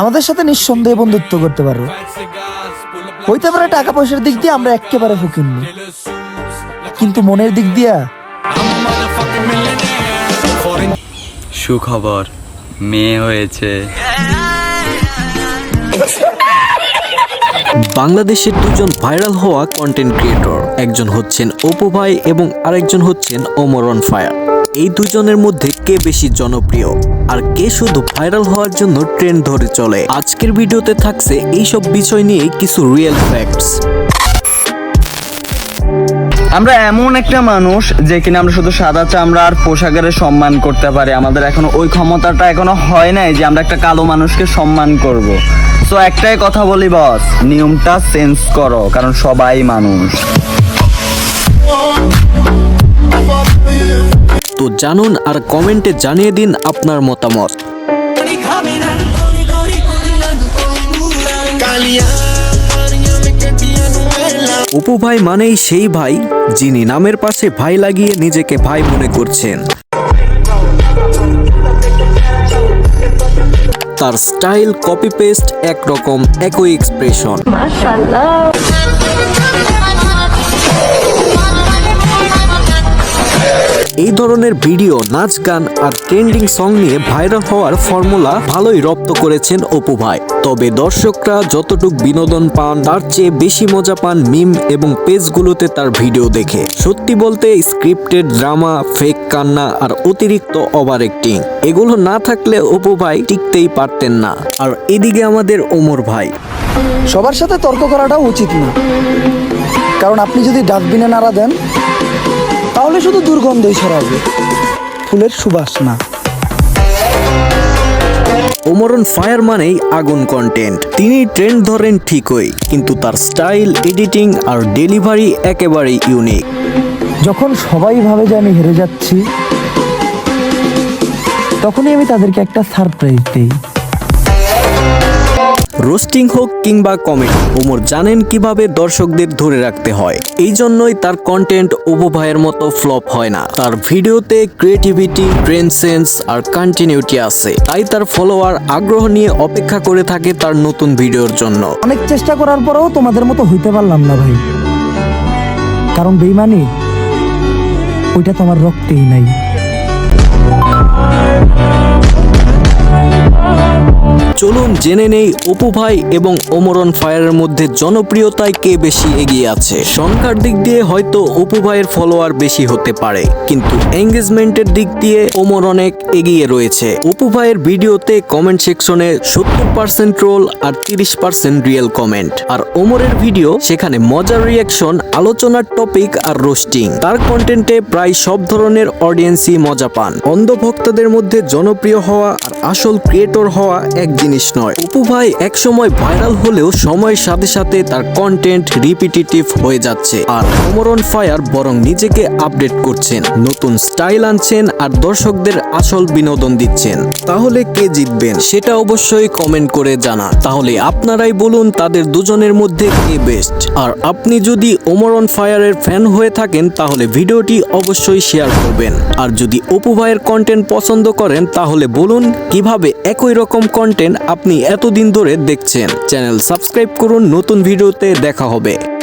আমাদের সাথে নিঃসন্দেহে বন্ধুত্ব করতে পারো। হইতে পারে টাকা পয়সার দিক দিয়ে আমরা একেবারে ফুকিননি কিন্তু মনের দিক দিয়া সুখবর মেয়ে হয়েছে। বাংলাদেশের দুজন ভাইরাল হওয়া কন্টেন্ট ক্রিয়েটর একজন হচ্ছেন অপু ভাই এবং আরেকজন হচ্ছেন ওমরন ফায়ার। এই দুজনের মধ্যে কে বেশি জনপ্রিয়? আর কে শুধু ভাইরাল হওয়ার জন্য ট্রেন্ড ধরে চলে? আজকের ভিডিওতে থাকছে এইসব বিষয় নিয়ে কিছু রিয়েল ফ্যাক্টস আমরা এমন একটা মানুষ যে কিনা আমরা শুধু সাদা চামড়া আর পোশাকের সম্মান করতে পারি। আমাদের এখনও ওই ক্ষমতাটা এখনও হয় নাই যে আমরা একটা কালো মানুষকে সম্মান করব। তো একটাই কথা বলি বস নিয়মটা চেঞ্জ করো, কারণ সবাই মানুষ। তো জানুন আর কমেন্টে জানিয়ে দিন আপনার মতামত। অপু ভাই মানেই সেই ভাই, যিনি নামের পাশে ভাই লাগিয়ে নিজেকে ভাই মনে করছেন। তার স্টাইল কপি পেস্ট একরকম, একই এক্সপ্রেশন এই ধরনের ভিডিও, নাচ, গান আর ট্রেন্ডিং সং নিয়ে ভাইরাল হওয়ার ফর্মুলা ভালোই রপ্ত করেছেন অপু ভাই। তবে দর্শকরা যতটুক বিনোদন পান, তার চেয়ে বেশি মজা পান মিম এবং পেজগুলোতে তার ভিডিও দেখে। সত্যি বলতে, স্ক্রিপ্টেড ড্রামা, ফেক কান্না আর অতিরিক্ত ওভার অ্যাক্টিং এগুলো না থাকলে অপু ভাই টিকতেই পারতেন না। আর এদিকে আমাদের ওমর ভাই। সবার সাথে তর্ক করাটা উচিত না। কারণ আপনি যদি ডাস্টবিনে নাড়া দেন তাহলে শুধু দুর্গন্ধই ছড়াবে। ফুলের সুবাস না ওমরন ফায়ার মানেই আগুন কন্টেন্ট তিনি ট্রেন্ড ধরেন ঠিকই কিন্তু তার স্টাইল এডিটিং আর ডেলিভারি একেবারেই ইউনিক যখন সবাই ভাবে যে আমি হেরে যাচ্ছি তখনই আমি তাদেরকে একটা সারপ্রাইজ দিই। রোস্টিং হোক কিংবা কমেডি, ওমর জানেন কীভাবে দর্শকদের ধরে রাখতে হয়। এই জন্যই তার কন্টেন্ট অপু ভাইয়ের মতো ফ্লপ হয় না। তার ভিডিওতে ক্রিয়েটিভিটি ট্রেন্ড সেন্স আর কন্টিনিউটি আছে। তাই তার ফলোয়ার আগ্রহ নিয়ে অপেক্ষা করে থাকে তার নতুন ভিডিওর জন্য। অনেক চেষ্টা করার পরেও তোমাদের মতো হইতে পারলাম না ভাই। কারণ বেইমানি, ওইটা তোমার রক্তেই নাই। চলুন জেনে নেই অপু ভাই এবং ওমরন ফায়ারের মধ্যে জনপ্রিয়তায় কে বেশি এগিয়ে আছে। সংখ্যার দিক দিয়ে হয়তো অপু ভাইয়ের ফলোয়ার বেশি হতে পারে, কিন্তু এঙ্গেজমেন্টের দিক দিয়ে ওমর অনেক এগিয়ে রয়েছে। অপু ভাইয়ের ভিডিওতে কমেন্ট সেকশনে সত্তর পার্সেন্ট ট্রোল আর তিরিশ পার্সেন্ট রিয়েল কমেন্ট আর ওমরের ভিডিও সেখানে মজার রিয়াকশন আলোচনার টপিক আর রোস্টিং তার কন্টেন্টে প্রায় সব ধরনের অডিয়েন্সই মজা পান। অন্ধ ভক্তদের মধ্যে জনপ্রিয় হওয়া আর আসল ক্রিয়েটর হওয়া এক জিনিস নয়। অপু ভাই একসময় ভাইরাল হলেও সময়ের সাথে সাথে তার কন্টেন্ট রিপিটিটিভ হয়ে যাচ্ছে। আর অমরন ফায়ার বরং নিজেকে আপডেট করছেন। নতুন স্টাইল আনছেন আর দর্শকদের আসল বিনোদন দিচ্ছেন। তাহলে কে জিতবেন? সেটা অবশ্যই কমেন্ট করে জানা তাহলে আপনারাই বলুন তাদের দুজনের মধ্যে কে বেস্ট আর আপনি যদি ওমরন ফায়ারের ফ্যান হয়ে থাকেন, তাহলে ভিডিওটি অবশ্যই শেয়ার করবেন। আর যদি অপু ভাইয়ের কন্টেন্ট পছন্দ করেন, তাহলে বলুন কীভাবে একই রকম কন্টেন্ট আপনি এতদিন ধরে দেখছেন চ্যানেল সাবস্ক্রাইব করুন নতুন ভিডিওতে দেখা হবে।